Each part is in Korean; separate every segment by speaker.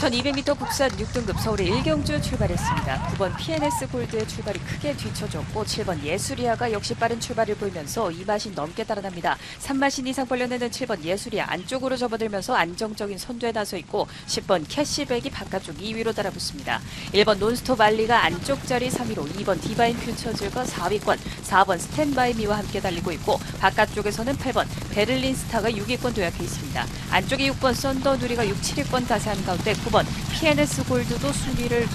Speaker 1: 1200m 국산 6등급 서울의 일경주 출발했습니다. 9번 PNS 골드의 출발이 크게 뒤쳐졌고 7번 예수리아가 역시 빠른 출발을 보이면서 이마신 넘게 따라납니다. 3마신 이상 벌려내는 7번 예수리아 안쪽으로 접어들면서 안정적인 선두에 나서 있고 10번 캐시백이 바깥쪽 2위로 따라붙습니다. 1번 논스톱 알리가 안쪽 자리 3위로 2번 디바인 퓨처즈가 4위권 4번 스탠바이미와 함께 달리고 있고 바깥쪽에서는 8번 베를린 스타가 6위권 도약해 있습니다. 안쪽에 6번 썬더 누리가 6, 7위권 다세한 가운데 9번 PNS 골드도 순위를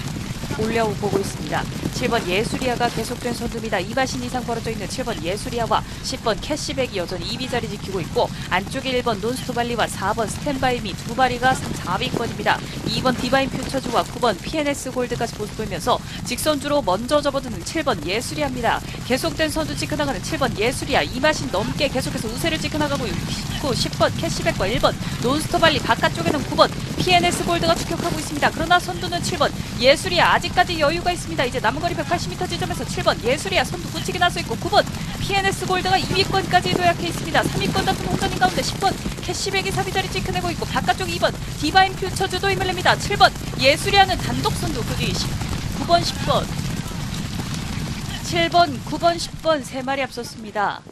Speaker 1: 올려보고 있습니다. 7번 예수리아가 계속된 선두입니다. 2마신 이상 벌어져 있는 7번 예수리아와 10번 캐시백이 여전히 2위 자리 지키고 있고 안쪽에 1번 논스토발리와 4번 스탠바이미 두 마리가 3, 4위권입니다. 2번 디바인 퓨처즈와 9번 PNS 모습 보이면서 직선주로 먼저 접어드는 7번 예수리아입니다. 계속된 선두 지켜나가는 7번 예수리아 2마신 넘게 계속해서 우세를 지켜나가고 있고 10번 캐시백과 1번 논스토발리 바깥쪽에는 9번 PNS 골드가 추격하고 있습니다. 그러나 선두는 7번 예수리아 아직까지 여유가 있습니다. 이제 남은 거리 180m 지점에서 7번 예수리아 선두 굳히게 나서 있고 9번 PNS 골드가 2위권까지 도약해 있습니다. 3위권 다툼 홍전인 가운데 10번 캐시백이 3위 자리 지켜내고 있고 바깥쪽 2번 디바인 퓨처즈도 힘을 냅니다. 7번 예수리아는 단독 선두 그뒤 9번 10번 7번 9번 10번 세 마리 앞섰습니다.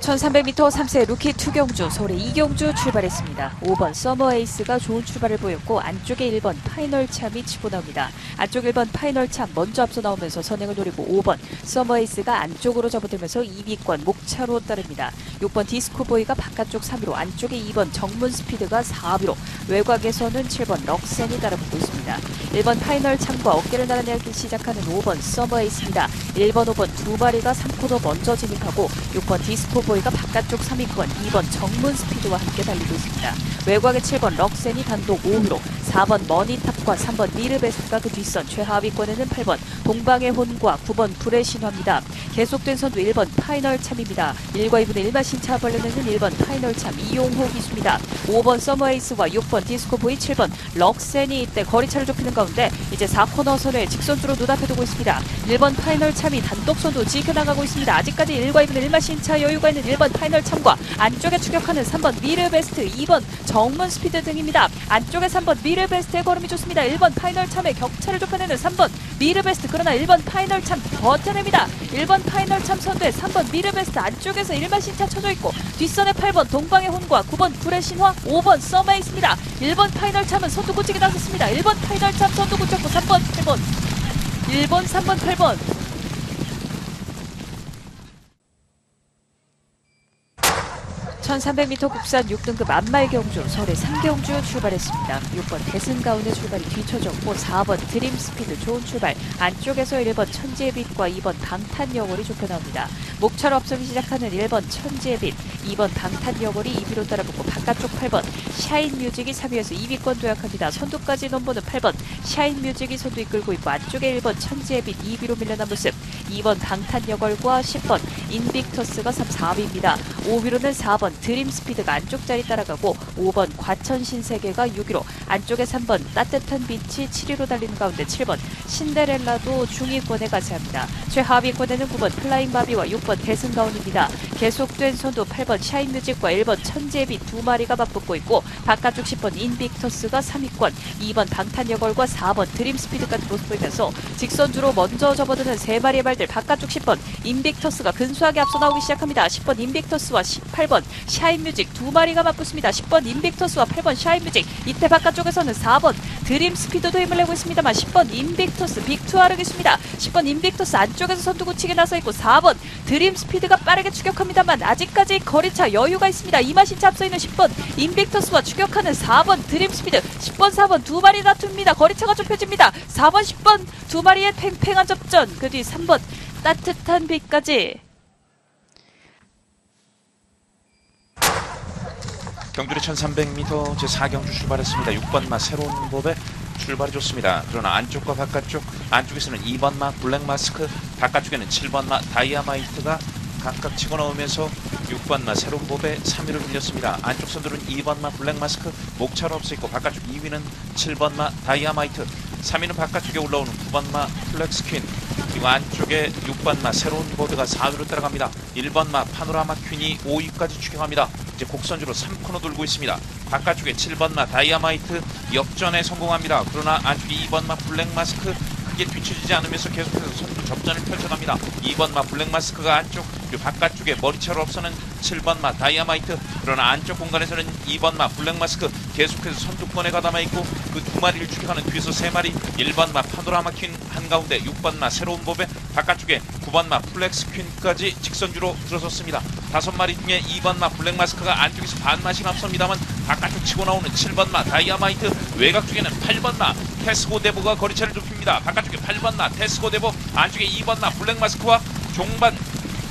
Speaker 1: 1300m 3세 루키 투경주 서울의 이경주 출발했습니다. 5번 서머 에이스가 좋은 출발을 보였고 안쪽에 1번 파이널 참이 치고 나옵니다. 안쪽 1번 파이널 참 먼저 앞서 나오면서 선행을 노리고 5번 서머 에이스가 안쪽으로 접어들면서 2위권 목차로 따릅니다. 6번 디스코보이가 바깥쪽 3위로 안쪽에 2번 정문 스피드가 4위로 외곽에서는 7번 럭센이 따라붙고 있습니다. 1번 파이널 참과 어깨를 나란하기 시작하는 5번 서머 에이스입니다. 1번, 5번 두 마리가 3코너 먼저 진입하고 6번 디스코보이 가 바깥쪽 3위권, 2번 정문 스피드와 함께 달리고 있습니다. 외곽의 7번 럭센이 단독 5위로 4번 머니탑과 3번 미르베스트가 그 뒷선 최하위권에는 8번 동방의 혼과 9번 불의 신화입니다. 계속된 선두 1번 파이널 참입니다. 1과 2분의 1마 신 차 벌려내는 1번 파이널 참 이용호 기수입니다. 5번 서머에이스와 6번 디스코보이 7번 럭센이 이때 거리차를 좁히는 가운데 이제 4코너 선에 직선주로 눈앞에 두고 있습니다. 1번 파이널 참이 단독 선두 지켜나가고 있습니다. 아직까지 1과 2분의 1마 신 차 여유가 있는 1번 파이널 참과 안쪽에 추격하는 3번 미르베스트 2번 정문 스피드 등입니다. 안쪽에 3번 미르베스트의 걸음이 좋습니다. 1번 파이널 참의 격차를 좁혀내는 3번 미르베스트 그러나 1번 파이널 참 버텨냅니다. 1번 파이널 참 선두에 3번 미르베스트 안쪽에서 1마 신차 쳐져 있고 뒷선에 8번 동방의 혼과 9번 불의 신화 5번 썸에 있습니다. 1번 파이널 참은 선두 굳히게 나섰습니다. 1번 파이널 참 선두 굳혔고 3번 8번 1번 3번 8번 1300m 국산 6등급 안말경주 서울의 삼경주 출발했습니다. 6번 대승 가운데 출발이 뒤쳐졌고 4번 드림스피드 좋은 출발 안쪽에서 1번 천지의 빛과 2번 방탄여걸이 좁혀 나옵니다. 목차로 앞서기 시작하는 1번 천지의 빛 2번 방탄여걸이 2위로 따라붙고 바깥쪽 8번 샤인뮤직이 3위에서 2위권 도약합니다. 선두까지 넘보는 8번 샤인뮤직이 선두 이끌고 있고 안쪽에 1번 천지의 빛 2위로 밀려난 모습 2번 방탄여걸과 10번 인빅터스가 3, 4위입니다. 5위로는 4번 드림스피드가 안쪽 자리 따라가고 5번 과천신세계가 6위로 안쪽에 3번 따뜻한 빛이 7위로 달리는 가운데 7번 신데렐라도 중위권에 가세합니다. 최하위권에는 9번 플라잉바비와 6번 대승가운입니다. 계속된 선두 8번 샤인뮤직과 1번 천재빛 두 마리가 맞붙고 있고 바깥쪽 10번 인빅터스가 3위권 2번 방탄여걸과 4번 드림스피드까지 모습 보이면서 직선주로 먼저 접어드는 세 마리의 발들 바깥쪽 10번 인빅터스가 근 소하게 앞서 나오기 시작합니다. 10번 인빅터스와 18번 샤인뮤직 두 마리가 맞붙습니다. 10번 인빅터스와 8번 샤인뮤직 이때 바깥쪽에서는 4번 드림스피드도 힘을 내고 있습니다만 10번 인빅터스 빅투아르겠습니다. 10번 인빅터스 안쪽에서 선두 굳히게 나서 있고 4번 드림스피드가 빠르게 추격합니다만 아직까지 거리차 여유가 있습니다. 이마신차 앞서 있는 10번 인빅터스와 추격하는 4번 드림스피드 10번 4번 두 마리 다툽니다. 거리차가 좁혀집니다. 4번 10번 두 마리의 팽팽한 접전 그 뒤 3번 따뜻한 빛까지
Speaker 2: 경주리 1300m 제4경주 출발했습니다. 6번마 새로운 법에 출발이 좋습니다. 그러나 안쪽과 바깥쪽 안쪽에서는 2번마 블랙마스크 바깥쪽에는 7번마 다이아마이트가 각각 치고 나오면서 6번마 새로운 법에 3위를 밀렸습니다. 안쪽 선두는 2번마 블랙마스크 목차로 없어 있고 바깥쪽 2위는 7번마 다이아마이트 3위는 바깥쪽에 올라오는 9번마 플렉스퀸 그리고 안쪽에 6번마 새로운 보드가 4위로 따라갑니다. 1번마 파노라마 퀸이 5위까지 추격합니다. 이제 곡선주로 3코너 돌고 있습니다. 바깥쪽에 7번마 다이아마이트 역전에 성공합니다. 그러나 안쪽에 2번마 블랙마스크 크게 뒤처지지 않으면서 계속해서 접전을 펼쳐갑니다. 2번 마 블랙마스크가 안쪽 바깥쪽에 머리채로 앞서는 7번 마 다이아마이트. 그러나 안쪽 공간에서는 2번 마 블랙마스크. 계속해서 선두권에 가담아 있고 그 두 마리를 추격하는 뒤에서 세 마리. 1번 마 파노라마 퀸 한가운데 6번 마 새로운 법에 바깥쪽에 9번 마 플렉스 퀸까지 직선주로 들어섰습니다. 다섯 마리 중에 2번 마 블랙마스크가 안쪽에서 반마씩 앞섭니다만 바깥쪽 치고 나오는 7번 마 다이아마이트. 외곽 쪽에는 8번 마 테스고 데보가 거리차를 좁힙니다. 바깥쪽에 8번 마 테스고 데보. 안쪽에 2번 마 블랙마스크와 종반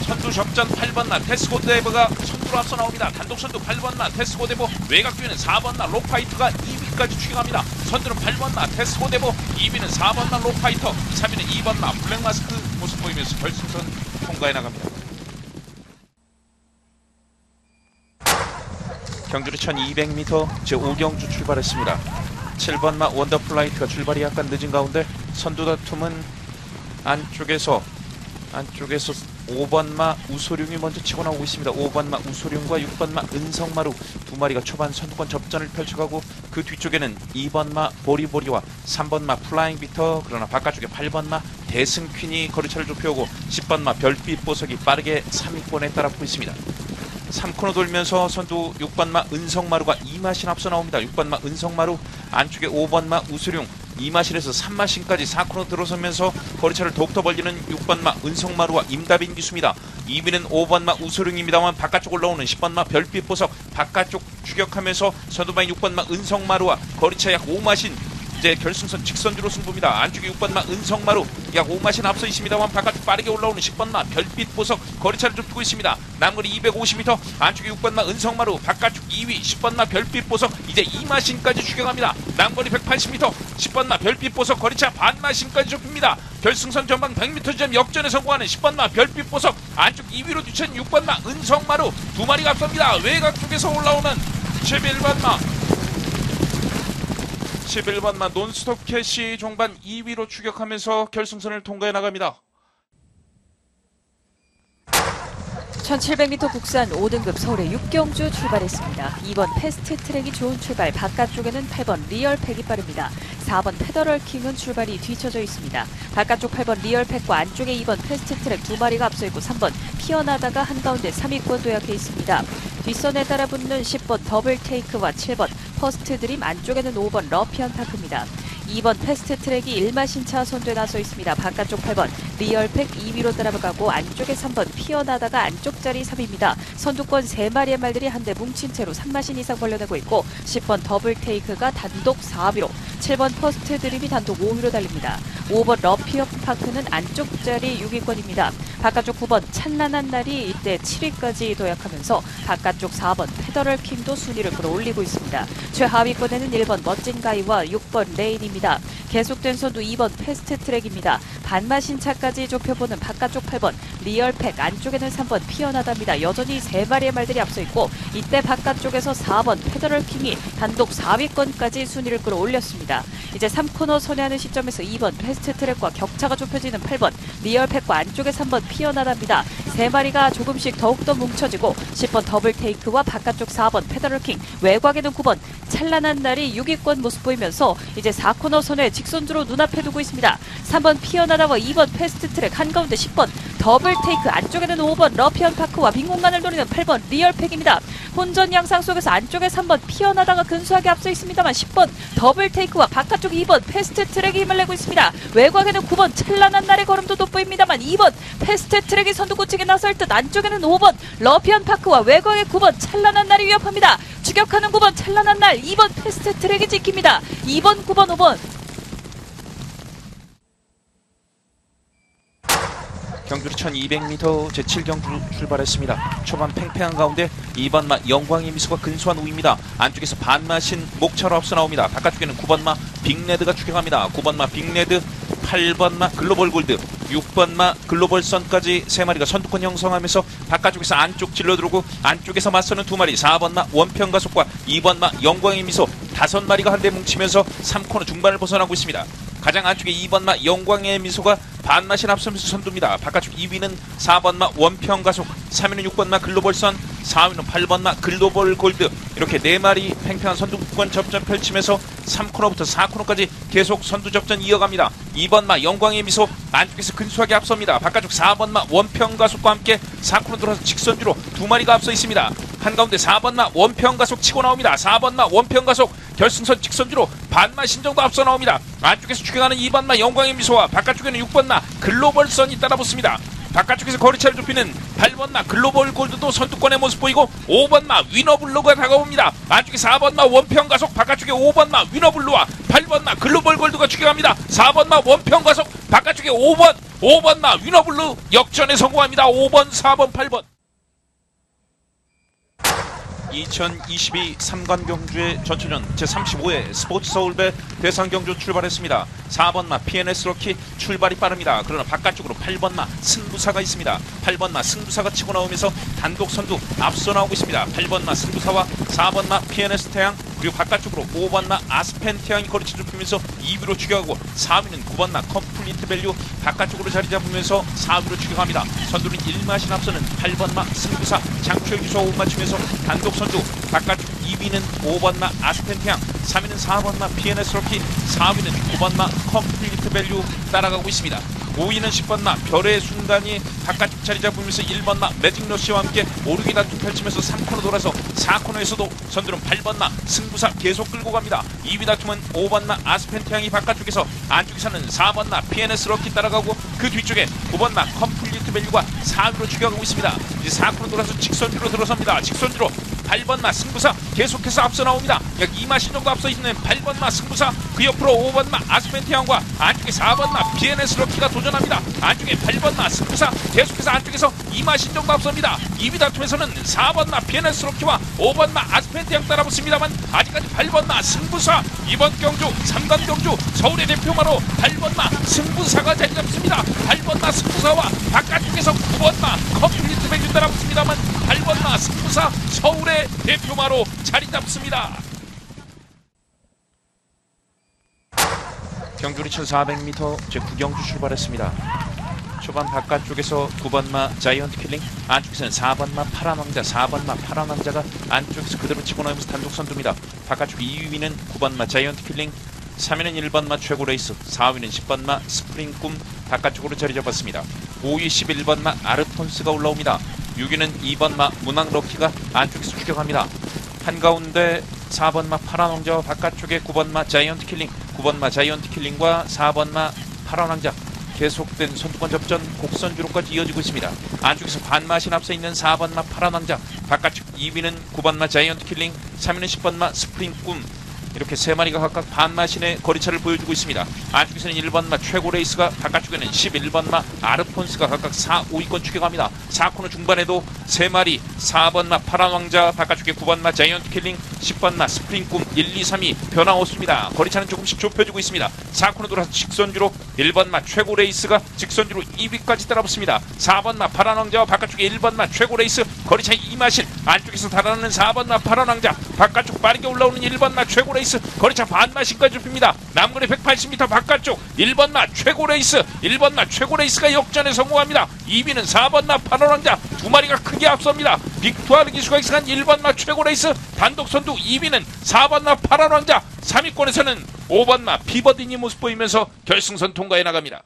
Speaker 2: 선두 접전 8번 나 테스코 데브가 선두로 앞서 나옵니다. 단독 선두 8번 나 테스코 데브 외곽 뒤에는 4번나 로파이터가 2위까지 추격합니다. 선두는 8번 나 테스코 데브 2위는 4번나 로파이터 3위는 2번 나 블랙마스크 모습 보이면서 결승선 통과해 나갑니다. 경주로 1200m 제5경주 출발했습니다. 7번 마 원더플라이트가 출발이 약간 늦은 가운데 선두 다툼은 안쪽에서 안쪽에서 5번마 우소룡이 먼저 치고 나오고 있습니다. 5번마 우소룡과 6번마 은성마루 두 마리가 초반 선두권 접전을 펼쳐가고 그 뒤쪽에는 2번마 보리보리와 3번마 플라잉 비터 그러나 바깥쪽에 8번마 대승퀸이 거리차를 좁혀오고 10번마 별빛 보석이 빠르게 3위권에 따라붙고 있습니다. 3코너 돌면서 선두 6번마 은성마루가 2마신 앞서 나옵니다. 6번마 은성마루 안쪽에 5번마 우수룡 2마신에서 3마신까지 4코너 들어서면서 거리차를 더욱더 벌리는 6번마 은성마루와 임다빈 기수입니다. 2위는 5번마 우수룡입니다만 바깥쪽 올라오는 10번마 별빛 보석 바깥쪽 추격하면서 선두마인 6번마 은성마루와 거리차 약 5마신 이제 결승선 직선주로 승부입니다. 안쪽에 6번마 은성마루 약 5마신 앞서 있습니다만 바깥쪽 빠르게 올라오는 10번마 별빛 보석 거리차를 좀 두고 있습니다. 남거리 250m 안쪽에 6번마 은성마루 바깥쪽 2위 10번마 별빛 보석 이제 2마신까지 추격합니다. 남거리 180m 10번마 별빛 보석 거리차 반마신까지 좁힙니다. 결승선 전방 100m 지점 역전에 성공하는 10번마 별빛 보석 안쪽 2위로 뒤쳐진 6번마 은성마루 두 마리가 앞섭니다. 외곽 쪽에서 올라오는 11번마 11번만 논스톱 캐시 종반 2위로 추격하면서 결승선을 통과해 나갑니다.
Speaker 1: 1700m 국산 5등급 서울의 6경주 출발했습니다. 2번 패스트 트랙이 좋은 출발, 바깥쪽에는 8번 리얼팩이 빠릅니다. 4번 페더럴 킹은 출발이 뒤쳐져 있습니다. 바깥쪽 8번 리얼팩과 안쪽에 2번 패스트 트랙 두 마리가 앞서 있고 3번 피어나다가 한가운데 3위권 도약해 있습니다. 뒷선에 따라 붙는 10번 더블 테이크와 7번 퍼스트 드림 안쪽에는 5번 러피안 파크입니다. 2번 패스트 트랙이 1마신 차 선두에 나서 있습니다. 바깥쪽 8번 리얼팩 2위로 따라가고 안쪽에 3번 피어나다가 안쪽 자리 3위입니다. 선두권 3마리의 말들이 한데 뭉친 채로 3마신 이상 벌려내고 있고 10번 더블 테이크가 단독 4위로 7번 퍼스트 드림이 단독 5위로 달립니다. 5번 러피어 파크는 안쪽 자리 6위권입니다. 바깥쪽 9번 찬란한 날이 이때 7위까지 도약하면서 바깥쪽 4번 페더럴 킹도 순위를 끌어올리고 있습니다. 최하위권에는 1번 멋진 가이와 6번 레인입니다. 계속된 선두 2번 패스트 트랙입니다. 반마신 차까지 좁혀보는 바깥쪽 8번 리얼팩 안쪽에는 3번 피어나답니다. 여전히 세 마리의 말들이 앞서 있고 이때 바깥쪽에서 4번 페더럴 킹이 단독 4위권까지 순위를 끌어올렸습니다. 이제 3코너 선회하는 시점에서 2번 패스트 트랙과 격차가 좁혀지는 8번 리얼팩과 안쪽에 3번 피어나답니다. 세 마리가 조금씩 더욱더 뭉쳐지고 10번 더블 테이크와 바깥쪽 4번 페더럴 킹 외곽에는 9번 찬란한 날이 6위권 모습 보이면서 이제 4코너 선회 직선주로 눈앞에 두고 있습니다. 3번 피어나다와 2번 패스트 트랙 한가운데 10번 더블 테이크 안쪽에는 5번 러피언 파크와 빈 공간을 노리는 8번 리얼팩입니다. 혼전 양상 속에서 안쪽에 3번 피어나다가 근소하게 앞서 있습니다만 10번 더블 테이크 와 바깥쪽 2번 패스트 트랙이 힘을 내고 있습니다. 외곽에는 9번 찬란한 날의 걸음도 돋보입니다만 2번 패스트 트랙이 선두고측에 나설 듯 안쪽에는 5번 러피언 파크와 외곽에 9번 찬란한 날이 위협합니다. 추격하는 9번 찬란한 날 2번 패스트 트랙이 지킵니다. 2번 9번 5번
Speaker 2: 경주로 1200m 제7경주 출발했습니다. 초반 팽팽한 가운데 2번마 영광의 미소가 근소한 우위입니다. 안쪽에서 반마신 목차로 앞서 나옵니다. 바깥쪽에는 9번마 빅레드가 추격합니다. 9번마 빅레드, 8번마 글로벌 골드, 6번마 글로벌 선까지 세 마리가 선두권 형성하면서 바깥쪽에서 안쪽 질러 들어오고 안쪽에서 맞서는 두 마리 4번마 원평 가속과 2번마 영광의 미소 다섯 마리가 한데 뭉치면서 3코너 중반을 벗어나고 있습니다. 가장 안쪽에 2번마 영광의 미소가 반마신 앞서면서 선두입니다. 바깥쪽 2위는 4번마 원평 가속, 3위는 6번마 글로벌선, 4위는 8번마 글로벌 골드 이렇게 네 마리 팽팽한 선두권 접전 펼치면서 3코너부터 4코너까지 계속 선두 접전 이어갑니다. 2번마 영광의 미소 안쪽에서 근소하게 앞섭니다. 바깥쪽 4번마 원평 가속과 함께 4코너 들어서 직선주로 두 마리가 앞서 있습니다. 한가운데 4번마 원평 가속 치고 나옵니다. 4번마 원평 가속 결승선 직선주로 반마 신정도 앞서 나옵니다. 안쪽에서 추격하는 2번마 영광의 미소와 바깥쪽에는 6번마 글로벌 선이 따라붙습니다. 바깥쪽에서 거리차를 좁히는 8번마 글로벌 골드도 선두권의 모습 보이고 5번마 위너블루가 다가옵니다. 안쪽에 4번마 원평 가속 바깥쪽에 5번마 위너블루와 8번마 글로벌 골드가 추격합니다. 4번마 원평 가속 바깥쪽에 5번 5번마 위너블루 역전에 성공합니다. 5번 4번 8번 2022 삼관 경주의 전초전 제35회 스포츠 서울배 대상 경주 출발했습니다. 4번마 PNS 럭키 출발이 빠릅니다. 그러나 바깥쪽으로 8번마 승부사가 있습니다. 8번마 승부사가 치고 나오면서 단독 선두 앞서 나오고 있습니다. 8번마 승부사와 4번마 PNS 태양 그리고 바깥쪽으로 5번마 아스펜 태양이 거리치 좁히면서 2위로 추격하고 4위는 9번마 컴플리트 밸류 바깥쪽으로 자리 잡으면서 4위로 추격합니다. 선두는 1마신 앞서는 8번마 승부사 장초일 주소 못 맞추면서 단독 선두 바깥쪽 2위는 5번마 아스펜 태양 3위는 4번마 PNS 럭키 4위는 9번마 컴플리트 밸류 따라가고 있습니다. 5위는 10번마 별의 순간이 바깥쪽 자리 잡으면서 1번마 매직러시와 함께 오르기 다투 펼치면서 3코너 돌아서 4코너에서도 선두는 8번마 승부사 계속 끌고 갑니다. 2위 다툼은 5번마 아스펜 태양이 바깥쪽에서 안쪽에서는 4번마 PNS 럭키 따라가고 그 뒤쪽에 9번마 컴플리트 밸류가 4위로 추격하고 있습니다. 이제 4코너 돌아서 직선주로 들어섭니다. 직선주로 8번마 승부사 계속해서 앞서 나옵니다. 약 2마 신 정도 앞서 있는 8번마 승부사 그 옆으로 5번마 아스펜티안과 안쪽에 4번마 BNS 럭키가 도전합니다. 안쪽에 8번마 승부사 계속해서 안쪽에서 2마 신 정도 앞섭니다. 2위 다툼에서는 4번마 BNS 럭키와 5번마 아스펜티안 따라붙습니다만 아직까지 8번마 승부사 이번 경주 3단 경주 서울의 대표마로 8번마 승부사가 자리 잡습니다. 8번마 승부사와 바깥쪽에서 9번마 컴플리트 백주 따라붙습니다만 8번마 승부사 서울의 대표마로 자리 잡습니다. 경주리 1400m 제 구경주 출발했습니다. 초반 바깥쪽에서 9번마 자이언트 킬링 안쪽에서는 4번마 파란 왕자 4번마 파란 왕자가 안쪽에서 그대로 치고 나오면서 단독 선두입니다. 바깥쪽 2위는 9번마 자이언트 킬링 3위는 1번마 최고 레이스 4위는 10번마 스프링 꿈 바깥쪽으로 자리 잡았습니다. 5위 11번마 아르톤스가 올라옵니다. 6위는 2번 마 문왕 럭키가 안쪽에서 추격합니다. 한가운데 4번 마 파란 왕자와 바깥쪽에 9번 마 자이언트 킬링 9번 마 자이언트 킬링과 4번 마 파란 왕자 계속된 선두권 접전 곡선주로까지 이어지고 있습니다. 안쪽에서 반마신 앞서 있는 4번마 파란 왕자 바깥쪽 2위는 9번마 자이언트 킬링 3위는 10번마 스프링 꿈 이렇게 세 마리가 각각 반마신의 거리차를 보여주고 있습니다. 안쪽에서는 1번마 최고 레이스가 바깥쪽에는 11번마 아르폰스가 각각 4, 5위권 추격합니다. 4코너 중반에도 세 마리 4번마 파란 왕자 바깥쪽에 9번마 자이언트 킬링 10번마 스프링 꿈 1, 2, 3위 변화 없습니다. 거리차는 조금씩 좁혀지고 있습니다. 4코너 돌아서 직선주로 1번마 최고 레이스가 직선주로 2위까지 따라붙습니다. 4번마 파란 왕자와 바깥쪽에 1번마 최고 레이스 거리차 2마신 안쪽에서 달아나는 4번마 파란 왕자 바깥쪽 빠르게 올라오는 1번마 최고 레이스 거리차 반마신까지 좁힙니다. 남거리 180m 바깥쪽 1번마 최고 레이스 1번마 최고 레이스가 역전에 성공합니다. 2위는 4번마 파란 왕자 두 마리가 크게 앞섭니다. 빅투아르 기수가 익숙한 1번마 최고 레이스 단독 선두 2위는 4번마 파란 왕자 3위권에서는 5번 마 피버딘이 모습 보이면서 결승선 통과해 나갑니다.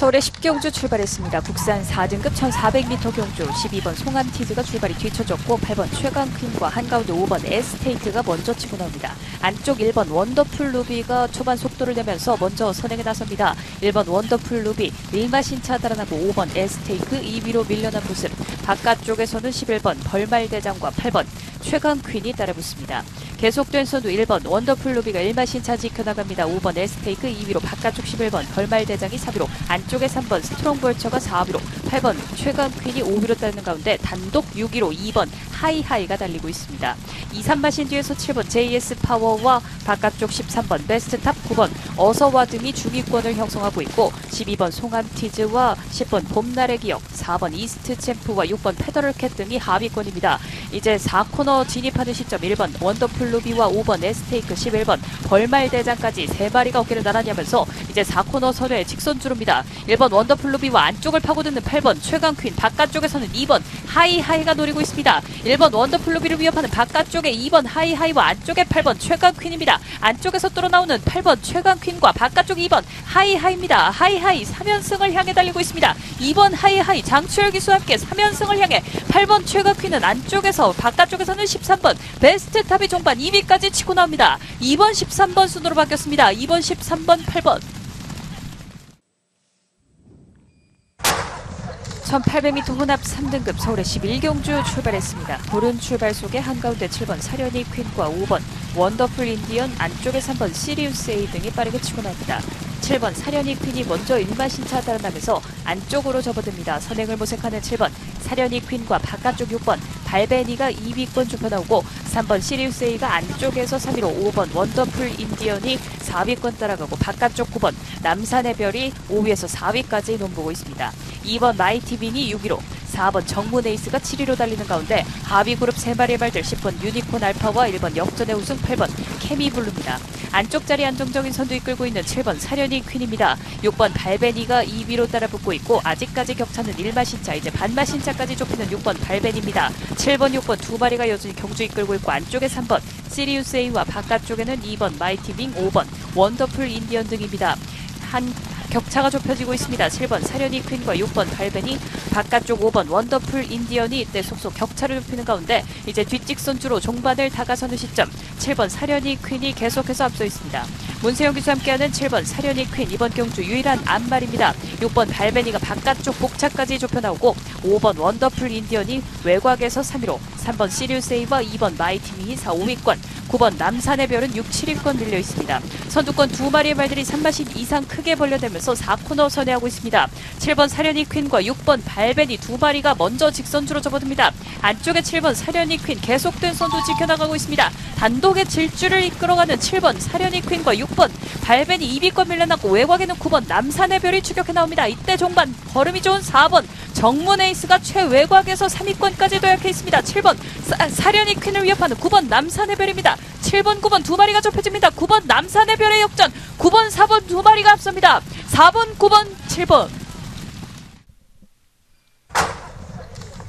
Speaker 1: 서울의 10경주 출발했습니다. 국산 4등급 1400m 경주 12번 송암티즈가 출발이 뒤쳐졌고 8번 최강퀸과 한가운데 5번 에스테이트가 먼저 치고 나옵니다. 안쪽 1번 원더풀 루비가 초반 속도를 내면서 먼저 선행에 나섭니다. 1번 원더풀 루비 일마신차 달아나고 5번 에스테이크 2위로 밀려난 모습 바깥쪽에서는 11번 벌말대장과 8번 최강퀸이 따라붙습니다. 계속된 선두 1번 원더풀 루비가 1마신 차 지켜나갑니다. 5번 에스테이크 2위로 바깥쪽 11번 벌말대장이 4위로 안쪽에 3번 스트롱볼처가 4위로 8번 최강퀸이 5위로 따르는 가운데 단독 6위로 2번 하이하이가 달리고 있습니다. 2, 3마신 뒤에서 7번 JS 파워와 바깥쪽 13번 베스트탑 9번 어서와 등이 중위권을 형성하고 있고 12번 송암티즈와 10번 봄날의 기억 4번 이스트 챔프와 6번 페더럴캣 등이 하위권입니다. 이제 4코너 4 코너 진입하는 시점 1번 원더풀 루비와 5번 에스테이크 11번 벌말대장까지 세 마리가 어깨를 나란히 하면서 이제 4코너 선에 직선주로입니다. 1번 원더풀 루비와 안쪽을 파고드는 8번 최강퀸 바깥쪽에서는 2번 하이하이가 노리고 있습니다. 1번 원더풀 루비를 위협하는 바깥쪽에 2번 하이하이와 안쪽에 8번 최강퀸입니다. 안쪽에서 뚫어 나오는 8번 최강퀸과 바깥쪽 2번 하이하이입니다. 하이하이 3연승을 향해 달리고 있습니다. 2번 하이하이 장추열 기수와 함께 3연승을 향해 8번 최강퀸은 안쪽에서 바깥쪽에서는 13번 베스트 탑이 종반 2위까지 치고 나옵니다. 2번 13번 순으로 바뀌었습니다. 2번 13번 8번 1800m 혼합 3등급 서울의 11경주 출발했습니다. 고른 출발 속에 한가운데 7번 사려니 퀸과 5번 원더풀 인디언 안쪽에 3번 시리우스 A 등이 빠르게 치고 나옵니다. 7번 사려니 퀸이 먼저 일마신차 달아나면서 안쪽으로 접어듭니다. 선행을 모색하는 7번 사려니 퀸과 바깥쪽 6번 발베니가 2위권 좁혀 나오고 3번 시리우스 A가 안쪽에서 3위로 5번 원더풀 인디언이 4위권 따라가고 바깥쪽 9번 남산의 별이 5위에서 4위까지 논보고 있습니다. 2번 마이티빈이 6위로 4번 정문 에이스가 7위로 달리는 가운데 하위 그룹 3마리의 말들 10번 유니콘 알파와 1번 역전의 우승 8번 케미블루입니다. 안쪽 자리 안정적인 선두 이끌고 있는 7번 사려니 퀸입니다. 6번 발베니가 2위로 따라붙고 있고 아직까지 격차는 1마신차 이제 반마신차까지 좁히는 6번 발베니입니다. 7번 6번 두 마리가 여전히 경주 이끌고 있고 안쪽에 3번 시리우스 A와 바깥쪽에는 2번 마이티빙 5번 원더풀 인디언 등입니다. 한 격차가 좁혀지고 있습니다. 7번 사려니 퀸과 6번 발벤이 바깥쪽 5번 원더풀 인디언이 이때 속속 격차를 좁히는 가운데 이제 뒷직선주로 종반을 다가서는 시점 7번 사려니 퀸이 계속해서 앞서 있습니다. 문세영 기수 함께하는 7번 사려니 퀸 이번 경주 유일한 안말입니다. 6번 발베니가 바깥쪽 복차까지 좁혀 나오고 5번 원더풀 인디언이 외곽에서 3위로 3번 시리우스 A와 2번 마이티밍이 4, 5위권 9번 남산의 별은 6, 7위권 밀려 있습니다. 선두권 두 마리의 말들이 3마신 이상 크게 벌려대면서 4코너 선회하고 있습니다. 7번 사려니 퀸과 6번 발베니 두 마리가 먼저 직선주로 접어듭니다. 안쪽에 7번 사려니 퀸 계속된 선두 지켜나가고 있습니다. 단독의 질주를 이끌어가는 7번 사려니 퀸과 6번 발베니 2위권 밀려나고 외곽에는 9번 남산의 별이 추격해 나옵니다. 이때 종반 걸음이 좋은 4번 정문 에이스가 최외곽에서 3위권까지 도약해 있습니다. 7번 사, 사려니 퀸을 위협하는 9번 남산의 별입니다. 7번, 9번 두 마리가 좁혀집니다. 9번 남산의 별의 역전. 9번, 4번 두 마리가 앞섭니다. 4번, 9번, 7번.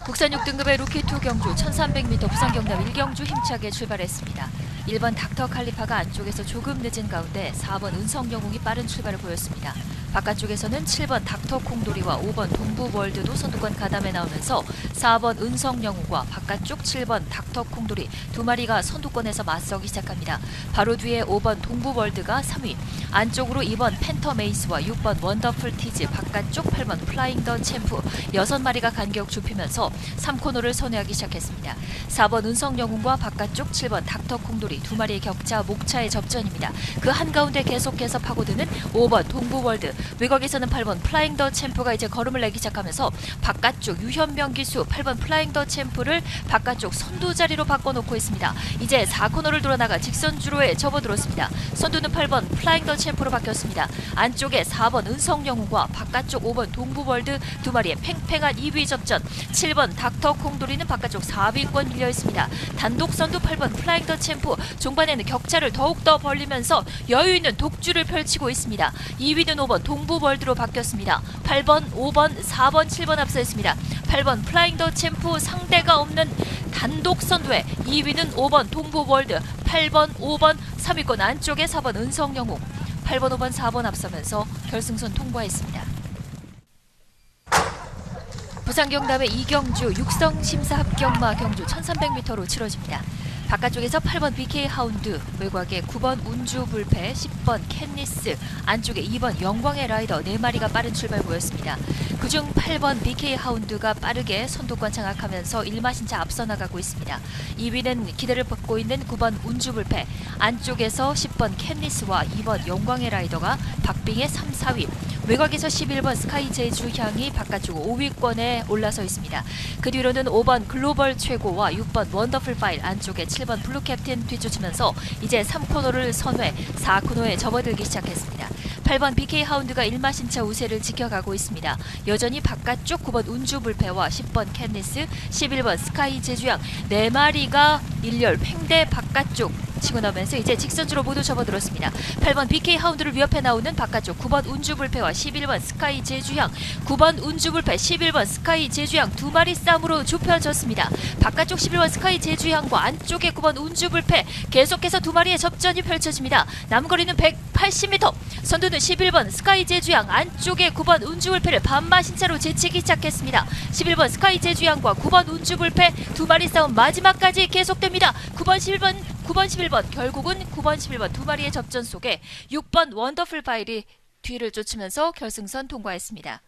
Speaker 1: 국산 6등급의 루키2 경주 1300m 부산 경남 1경주 힘차게 출발했습니다. 1번 닥터 칼리파가 안쪽에서 조금 늦은 가운데 4번 은성영웅이 빠른 출발을 보였습니다. 바깥쪽에서는 7번 닥터 콩돌이와 5번 동부월드도 선두권 가담에 나오면서 4번 은성영웅과 바깥쪽 7번 닥터 콩돌이 두 마리가 선두권에서 맞서기 시작합니다. 바로 뒤에 5번 동부월드가 3위, 안쪽으로 2번 팬터 메이스와 6번 원더풀 티즈, 바깥쪽 8번 플라잉 더 챔프 6마리가 간격 좁히면서 3코너를 선회하기 시작했습니다. 4번 은성영웅과 바깥쪽 7번 닥터 콩돌이 두 마리의 격차 목차의 접전입니다. 그 한가운데 계속해서 파고드는 5번 동부월드 외곽에서는 8번 플라잉 더 챔프가 이제 걸음을 내기 시작하면서 바깥쪽 유현명 기수 8번 플라잉 더 챔프를 바깥쪽 선두 자리로 바꿔놓고 있습니다. 이제 4코너를 돌아나가 직선주로에 접어들었습니다. 선두는 8번 플라잉 더 챔프로 바뀌었습니다. 안쪽에 4번 은성영웅과 바깥쪽 5번 동부월드 두 마리의 팽팽한 2위 접전 7번 닥터 콩돌이는 바깥쪽 4위권 밀려 있습니다. 단독 선두 8번 플라잉 더 챔프 종반에는 격차를 더욱더 벌리면서 여유 있는 독주를 펼치고 있습니다. 2위는 5번 동부월드로 바뀌었습니다. 8번, 5번, 4번, 7번 앞서 있습니다. 8번 플라잉 더 챔프 상대가 없는 단독 선두에 2위는 5번 동부월드, 8번, 5번, 3위권 안쪽에 4번 은성영웅, 8번, 5번, 4번 앞서면서 결승선 통과했습니다. 부산 경남의 이경주 육성 심사 합격마 경주 1300m로 치러집니다. 바깥쪽에서 8번 BK 하운드, 외곽에 9번 운주 불패, 10번 캔니스, 안쪽에 2번 영광의 라이더 4마리가 빠른 출발 보였습니다. 그중 8번 BK 하운드가 빠르게 선두권 장악하면서 1마신차 앞서 나가고 있습니다. 2위는 기대를 받고 있는 9번 운주 불패, 안쪽에서 10번 캔니스와 2번 영광의 라이더가 박빙의 3, 4위, 외곽에서 11번 스카이 제주 향이 바깥쪽 5위권에 올라서 있습니다. 그 뒤로는 5번 글로벌 최고와 6번 원더풀 파일 안쪽에
Speaker 3: 7번 블루 캡틴 뒤쫓으면서 이제 3코너를 선회 4코너에 접어들기 시작했습니다. 8번 BK 하운드가 1마신차 우세를 지켜가고 있습니다. 여전히 바깥쪽 9번 운주 불패와 10번 캔니스, 11번 스카이 제주양 4마리가 일렬 횡대 바깥쪽 치고 나오면서 이제 직선주로 모두 접어들었습니다. 8번 BK 하운드를 위협해 나오는 바깥쪽 9번 운주불패와 11번 스카이 제주향 9번 운주불패 11번 스카이 제주향 두 마리 싸움으로 좁혀졌습니다. 바깥쪽 11번 스카이 제주향과 안쪽에 9번 운주불패 계속해서 두 마리의 접전이 펼쳐집니다. 남거리는 180m 선두는 11번 스카이 제주향 안쪽에 9번 운주불패를 반마신차로 제치기 시작했습니다. 11번 스카이 제주향과 9번 운주불패 두 마리 싸움 마지막까지 계속됩니다. 9번 11번 9번 11번 결국은 9번 11번 두 마리의 접전 속에 6번 원더풀 파일이 뒤를 쫓으면서 결승선 통과했습니다.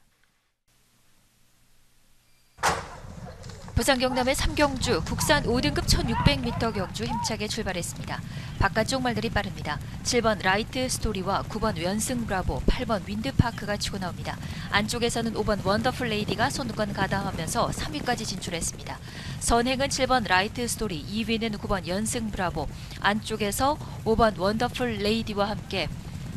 Speaker 3: 부산 경남의 3경주 국산 5등급 1600m 경주 힘차게 출발했습니다. 바깥쪽 말들이 빠릅니다. 7번 라이트 스토리와 9번 연승 브라보, 8번 윈드파크가 치고 나옵니다. 안쪽에서는 5번 원더풀 레이디가 선두권 가담하면서 3위까지 진출했습니다. 선행은 7번 라이트 스토리, 2위는 9번 연승 브라보, 안쪽에서 5번 원더풀 레이디와 함께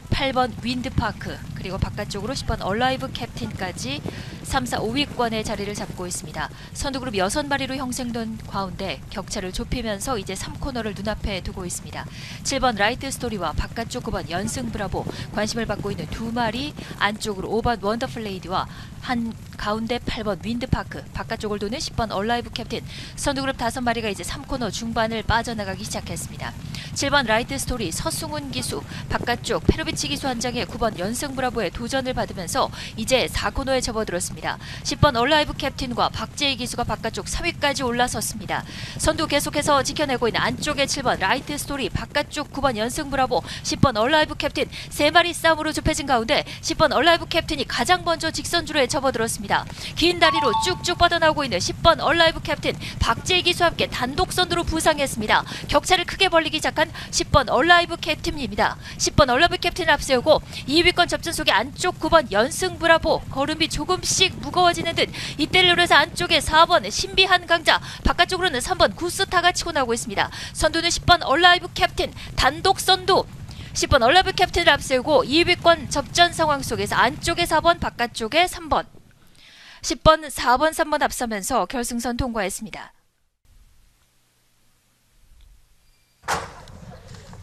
Speaker 3: 8번 윈드파크 그리고 바깥쪽으로 10번 얼라이브 캡틴까지 3, 4, 5위권의 자리를 잡고 있습니다. 선두그룹 6마리로 형성된 가운데 격차를 좁히면서 이제 3코너를 눈앞에 두고 있습니다. 7번 라이트 스토리와 바깥쪽 9번 연승 브라보 관심을 받고 있는 두 마리 안쪽으로 5번 원더풀 레이디와 한 가운데 8번 윈드파크 바깥쪽을 도는 10번 얼라이브 캡틴 선두그룹 5마리가 이제 3코너 중반을 빠져나가기 시작했습니다. 7번 라이트 스토리 서승훈 기수 바깥쪽 페로비치 기수 한 장에 9번 연승 브라보 의 도전을 받으면서 이제 4코너에 접어들었습니다. 10번 얼라이브 캡틴과 박재희 기수가 바깥쪽 3위까지 올라섰습니다. 선두 계속해서 지켜내고 있는 안쪽에 7번 라이트 스토리 바깥쪽 9번 연승 브라보 10번 얼라이브 캡틴 세 마리 싸움으로 좁혀진 가운데 10번 얼라이브 캡틴이 가장 먼저 직선주로에 접어들었습니다. 긴 다리로 쭉쭉 뻗어나오고 있는 10번 얼라이브 캡틴 박재희 기수와 함께 단독 선두로 부상했습니다. 격차를 크게 벌리기 시작한 10번 얼라이브 캡틴입니다. 10번 얼라이브 캡틴을 앞세우고 2위권 접전 속에 안쪽 9번 연승 브라보 걸음이 조금씩 무거워지는 듯 이때를 노려서 안쪽에 4번 신비한 강자 바깥쪽으로는 3번 구스타가 치고 나오고 있습니다. 선두는 10번 얼라이브 캡틴 단독 선두 10번 얼라이브 캡틴을 앞세우고 2위권 접전 상황 속에서 안쪽에 4번 바깥쪽에 3번 10번 4번 3번 앞서면서 결승선 통과했습니다.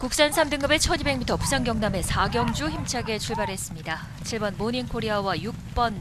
Speaker 3: 국산 3등급의 1200m 부산 경남의 4경주 힘차게 출발했습니다. 7번 모닝코리아와 6번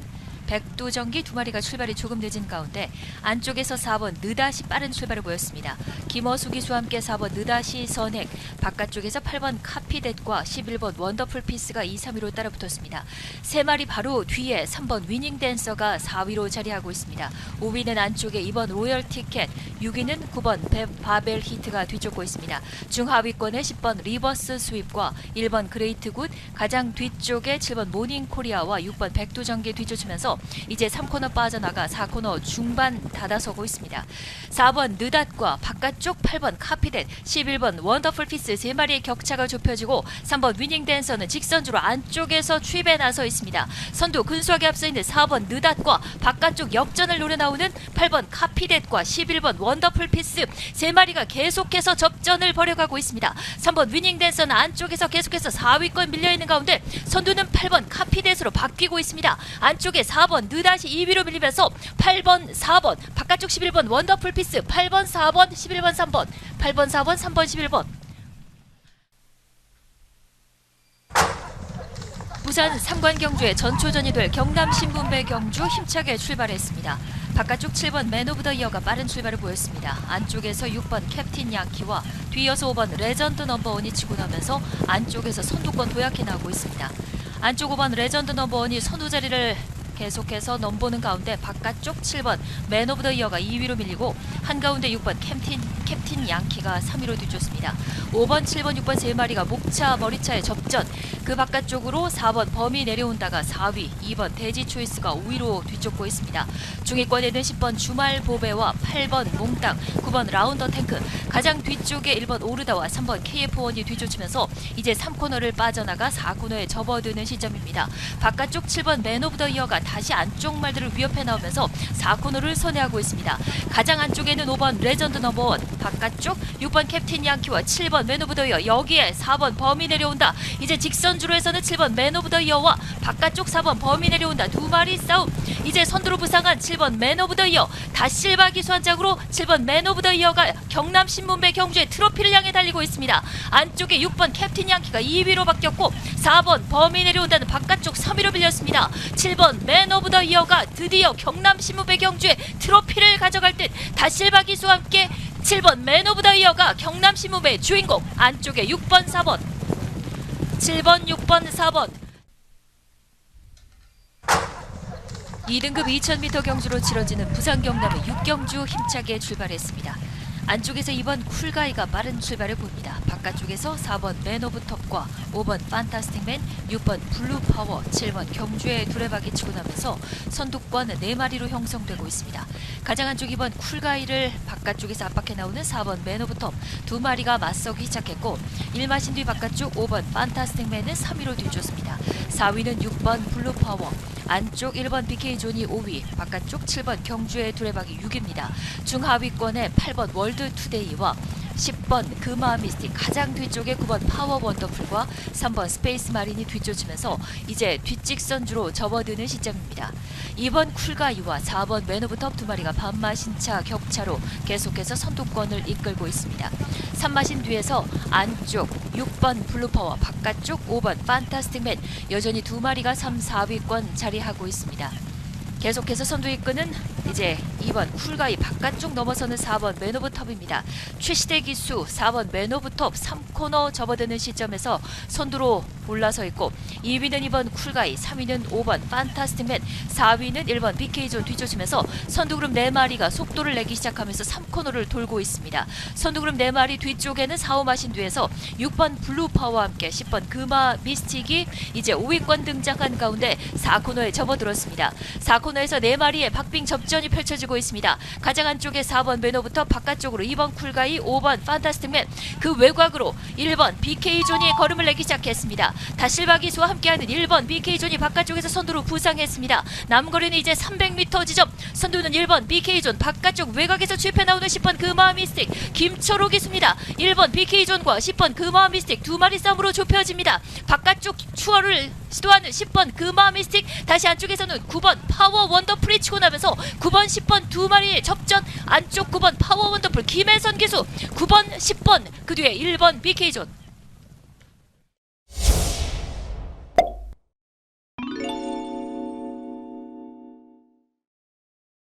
Speaker 3: 백두전기 두 마리가 출발이 조금 늦은 가운데 안쪽에서 4번 느다시 빠른 출발을 보였습니다. 김어수 기수와 함께 4번 느다시 선행, 바깥쪽에서 8번 카피댓과 11번 원더풀 피스가 2, 3위로 따라붙었습니다. 세 마리 바로 뒤에 3번 위닝 댄서가 4위로 자리하고 있습니다. 5위는 안쪽에 2번 로열 티켓, 6위는 9번 베- 바벨 히트가 뒤쫓고 있습니다. 중하위권에 10번 리버스 스윕과 1번 그레이트 굿, 가장 뒤쪽에 7번 모닝 코리아와 6번 백두전기 뒤쫓으면서 이제 3코너 빠져나가 4코너 중반 다다서고 있습니다. 4번 느닷과 바깥쪽 8번 카피댓, 11번 원더풀 피스 세 마리의 격차가 좁혀지고 3번 위닝 댄서는 직선주로 안쪽에서 추입에 나서 있습니다. 선두 근소하게 앞서 있는 4번 느닷과 바깥쪽 역전을 노려 나오는 8번 카피댓과 11번 원더풀 피스 세 마리가 계속해서 접전을 벌여가고 있습니다. 3번 위닝 댄서는 안쪽에서 계속해서 4위권 밀려 있는 가운데 선두는 8번 카피댓으로 바뀌고 있습니다. 안쪽에 4번 느닷이 2위로 밀리면서 8번 4번 바깥쪽 11번 원더풀 피스 8번 4번 11번 3번 8번 4번 3번 11번 부산 삼관 경주의 전초전이 될 경남 신분배 경주 힘차게 출발했습니다. 바깥쪽 7번 맨 오브 더 이어가 빠른 출발을 보였습니다. 안쪽에서 6번 캡틴 양키와 뒤이어서 5번 레전드 넘버원이 치고 나면서 안쪽에서 선두권 도약해 나오고 있습니다. 안쪽 5번 레전드 넘버원이 선두 자리를 계속해서 넘보는 가운데 바깥쪽 7번 맨 오브 더 이어가 2위로 밀리고 한가운데 6번 캡틴 캡틴 양키가 3위로 뒤쫓습니다. 5번, 7번, 6번 세 마리가 목차 머리차의 접전. 그 바깥쪽으로 4번 범이 내려온다가 4위, 2번 대지 초이스가 5위로 뒤쫓고 있습니다. 중위권에는 10번 주말 보배와 8번 몽땅, 9번 라운더 탱크, 가장 뒤쪽에 1번 오르다와 3번 KF1이 뒤쫓으면서 이제 3코너를 빠져나가 4코너에 접어드는 시점입니다. 바깥쪽 7번 맨 오브 더 이어가 다시 안쪽 말들을 위협해 나오면서 4코너를 선회하고 있습니다. 가장 안쪽에는 5번 레전드 넘버원, 바깥쪽 6번 캡틴 양키와 7번 맨 오브 더 이어 여기에 4번 범이 내려온다. 이제 직선주로에서는 7번 맨 오브 더 이어와 바깥쪽 4번 범이 내려온다. 두 마리 싸움. 이제 선두로 부상한 7번 맨 오브 더 이어 다실바 기수 한 짝으로 7번 맨 오브 더 이어가 경남 신문배 경주의 트로피를 향해 달리고 있습니다. 안쪽에 6번 캡틴 양키가 2위로 바뀌었고 4번 범이 내려온다는 바깥쪽 3위로 빌렸습니다. 7번 맨 오브 더 이어가 드디어 경남 신문배 경주의 트로피를 가져갈 듯 다실바 기수와 함께 7번 맨 오브 더 이어가 경남 신문배의 주인공 안쪽에 6번 4번 7번 6번 4번 2등급 2000m 경주로 치러지는 부산 경남의 6경주 힘차게 출발했습니다. 안쪽에서 2번 쿨가이가 빠른 출발을 보입니다. 바깥쪽에서 4번 맨 오브 톱과 5번 판타스틱맨, 6번 블루파워, 7번 경주의 두레박이 치고 나면서 선두권 4마리로 형성되고 있습니다. 가장 안쪽 2번 쿨가이를 바깥쪽에서 압박해 나오는 4번 맨 오브 톱 두 마리가 맞서기 시작했고 1마신 뒤 바깥쪽 5번 판타스틱맨은 3위로 뒤쫓습니다. 4위는 6번 블루파워, 안쪽 1번 BK존이 5위, 바깥쪽 7번 경주의 두레박이 6위입니다. 중하위권에 8번 월드 투데이와 10번 금화 미스틱 가장 뒤쪽에 9번 파워 원더풀과 3번 스페이스 마린이 뒤쫓으면서 이제 뒷직선주로 접어드는 시점입니다. 2번 쿨가이와 4번 매너부터 두 마리가 반마신차 격차로 계속해서 선두권을 이끌고 있습니다. 3마신 뒤에서 안쪽 6번 블루파워 바깥쪽 5번 판타스틱맨 여전히 두 마리가 3, 4위권 자리하고 있습니다. 계속해서 선두 이끄는 이제 2번 쿨가이 바깥쪽 넘어서는 4번 맨 오브 톱입니다. 최시대 기수 4번 맨 오브 톱 3코너 접어드는 시점에서 선두로 올라서 있고 2위는 2번 쿨가이 3위는 5번 판타스틱맨 4위는 1번 BK존 뒤쫓으면서 선두그룹 4마리가 속도를 내기 시작하면서 3코너를 돌고 있습니다. 선두그룹 4마리 뒤쪽에는 4, 5마신 뒤에서 6번 블루파워와 함께 10번 금화 미스틱이 이제 5위권 등장한 가운데 4코너에 접어들었습니다. 4코너에서 4마리의 박빙 접 전이 펼쳐지고 있습니다. 가장 안쪽에 4번 매너부터 바깥쪽으로 2번 쿨가이, 5번 판타스틱맨 그 외곽으로 1번 BK존이 걸음을 내기 시작했습니다. 다실바 기수와 함께하는 1번 BK존이 바깥쪽에서 선두로 부상했습니다. 남거리는 이제 300m 지점 선두는 1번 BK존 바깥쪽 외곽에서 취입해 나오는 10번 금화 미스틱 김철호 기수입니다. 1번 BK존과 10번 금화 미스틱 두 마리 싸움으로 좁혀집니다. 바깥쪽 추월을 시도하는 10번 금화 미스틱 다시 안쪽에서는 9번 파워 원더풀이 치고 나면서 9번 10번 두 마리의 접전. 안쪽 9번 파워 원더풀 김혜선 기수. 9번 10번 그 뒤에 1번 BK존